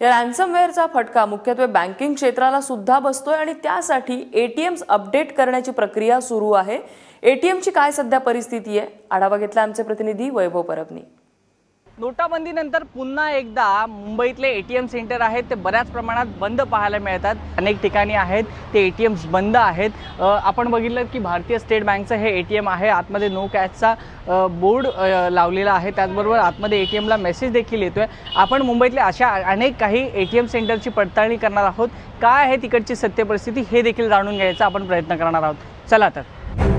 या रॅन्समवेअरचा फटका मुख्यत्वे बँकिंग क्षेत्राला सुद्धा बसतोय आणि त्यासाठी एटीएम्स अपडेट करण्याची प्रक्रिया सुरू आहे. एटीएमची काय सध्या परिस्थिती आहे? आढावा घेतला आमचे प्रतिनिधी वैभव परबनी. नोटाबंदीनंतर पुन्हा एकदा मुंबईतले ए टी एम सेंटर आहेत ते बऱ्याच प्रमाणात बंद पाहायला मिळतात. अनेक ठिकाणी आहेत ते ए टी एम्स बंद आहेत. आपण बघितलं की भारतीय स्टेट बँकचं हे ए टी एम आहे आतमध्ये नो कॅशचा बोर्ड लावलेला आहे. त्याचबरोबर आतमध्ये ए टी एमला मेसेज देखील येतो आहे आपण मुंबईतल्या अशा अनेक काही ए टी एम सेंटरची पडताळणी करणार आहोत. काय आहे तिकडची सत्य परिस्थिती हे देखील जाणून घ्यायचा आपण प्रयत्न करणार आहोत. चला तर.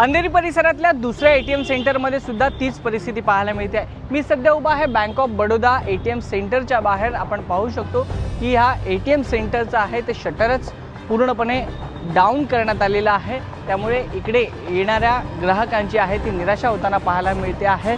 अंधेरी परिसरातल्या दुसऱ्या ए टी एम सेंटरमध्ये सुद्धा तीच परिस्थिती पाहायला मिळते. मी सध्या उभा आहे bank of Baroda A T M सेंटरच्या बाहेर. आपण पाहू शकतो की ह्या ए टी एम सेंटरचं आहे. ते शटरच पूर्णपणे डाऊन करण्यात आलेलं आहे. त्यामुळे इकडे येणाऱ्या ग्राहकांची आहे ती निराशा होताना पाहायला मिळते आहे.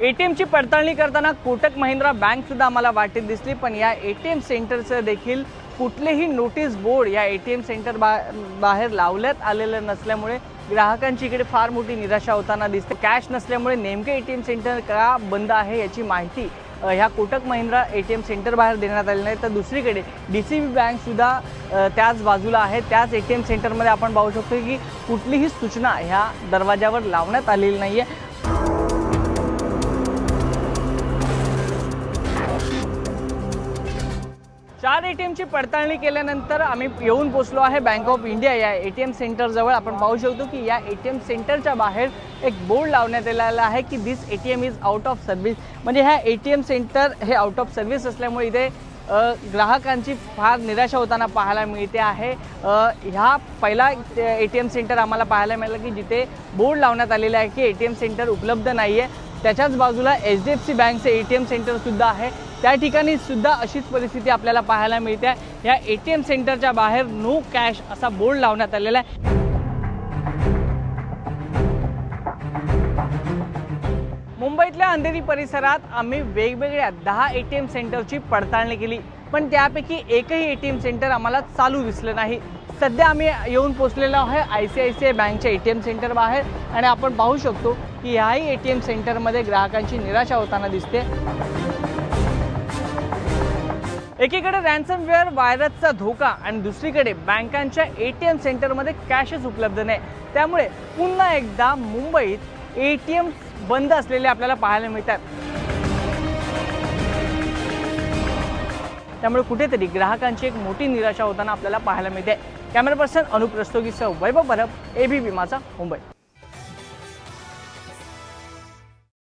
ए टी एमची पडताळणी करताना कोटक महिंद्रा बँक सुद्धा आम्हाला वाटेत दिसली पण या ए टी एम सेंटरचं देखील कुठलेही नोटीस बोर्ड या ए टी एम सेंटर बा बाहेर लावण्यात आलेलं नसल्यामुळे ग्राहकांची इकडे फार मोठी निराशा होताना दिसते. कॅश नसल्यामुळे नेमके ए टी एम सेंटर का बंद आहे याची माहिती ह्या Kotak Mahindra A T M centre बाहेर देण्यात आलेली नाही तर दुसरीकडे डी सी बी बँकसुद्धा त्याच बाजूला आहे. त्याच ए टी एम सेंटरमध्ये आपण पाहू शकतो की कुठलीही सूचना ह्या दरवाजावर लावण्यात आलेली नाही आहे चार ए टी एमची पडताळणी केल्यानंतर आम्ही येऊन पोचलो आहे बँक ऑफ इंडिया या ए टी एम सेंटरजवळ आपण पाहू शकतो की या ए टी एम सेंटरच्या बाहेर एक बोर्ड लावण्यात आलेला आहे की this A T M is out of service म्हणजे ह्या ए टी एम सेंटर हे आउट ऑफ सर्व्हिस असल्यामुळे इथे ग्राहकांची फार निराशा होताना पाहायला मिळते आहे. ह्या पहिला ए टी एम सेंटर आम्हाला पाहायला मिळालं की जिथे बोर्ड लावण्यात आलेला आहे की ए टी एम सेंटर उपलब्ध नाही आहे त्याच्याच बाजूला एच डी एफ सी बँकचं ए टी एम सेंटरसुद्धा आहे. त्या ठिकाणी सुद्धा अशीच परिस्थिती आपल्याला पाहायला मिळते. या ए टी एम सेंटरच्या बाहेर नो कॅश असा बोर्ड लावण्यात आलेला आहे. मुंबईतल्या अंधेरी परिसरात आम्ही वेगवेगळ्या दहा ए टी एम सेंटरची पडताळणी केली. पण त्यापैकी एकही ए टी एम सेंटर आम्हाला चालू दिसलं नाही. सध्या आम्ही येऊन पोचलेलो आहे I C I C I बँकच्या ए टी एम सेंटर बाहेर. आणि आपण पाहू शकतो की ह्याही ए टी एम सेंटरमध्ये ग्राहकांची निराशा होताना दिसते. एकीकडे रॅन्समवेअर व्हायरसचा धोका आणि दुसरीकडे बँकांच्या ए टी एम सेंटरमध्ये कॅशच उपलब्ध नाही. त्यामुळे पुन्हा एकदा मुंबईत ए टी एम बंद असलेले आपल्याला पाहायला मिळतात. त्यामुळे कुठेतरी ग्राहकांची एक मोठी निराशा होताना आपल्याला पाहायला मिळते. कॅमेरा पर्सन अनुप रस्तोगीसह वैभव परब एबीपी माझा मुंबई.